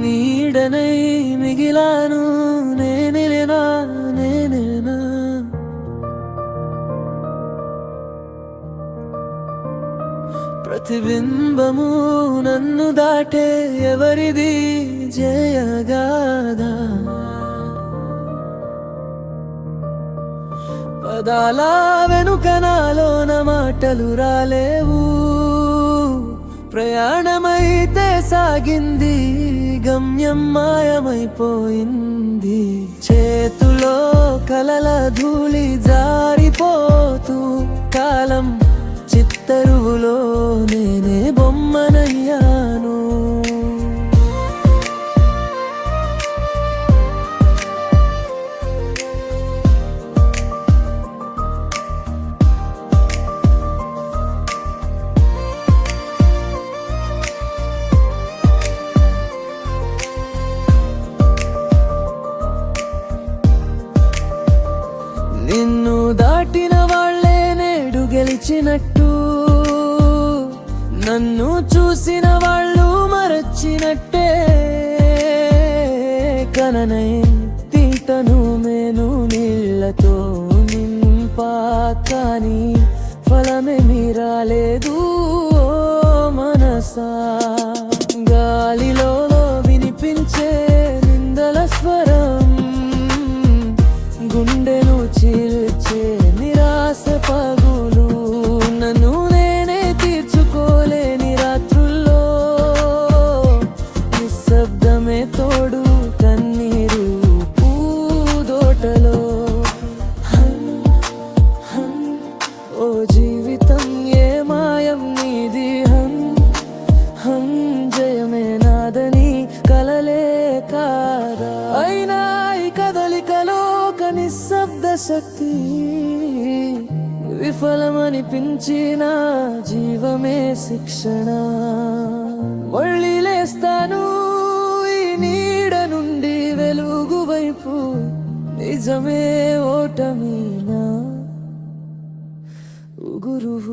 నీడనై మిగిలాను నేనేనా నేనేనా ప్రతిబింబము నన్ను దాటే ఎవరిది జయగాదా పదాల వెనుక నాలోనమా మాటలు రాలేవు. ప్రయాణమైతే సాగింది గమ్యం మాయమైపోయింది. చేతులో కలల ధూళి జారిపోతూ కాలం చిత్తరువులో నేనే నిన్ను దాటిన వాళ్ళే నేడు గెలిచినట్టు. నన్ను చూసిన వాళ్ళు మరచినట్టే. కననై తీతను మేను నీళ్ళతో నింపా కానీ జీవితం ఏ మాయం నీది? హం హం జయమే నాదని కలలే కాదా? అయినా ఈ కదలికలో ఒక నిశ్శబ్ద శక్తి విఫలమనిపించిన జీవమే శిక్షణ. మళ్ళీ లేస్తాను ఈ నీడ నుండి వెలుగు వైపు. నిజమే ఓటమీనా गुरुः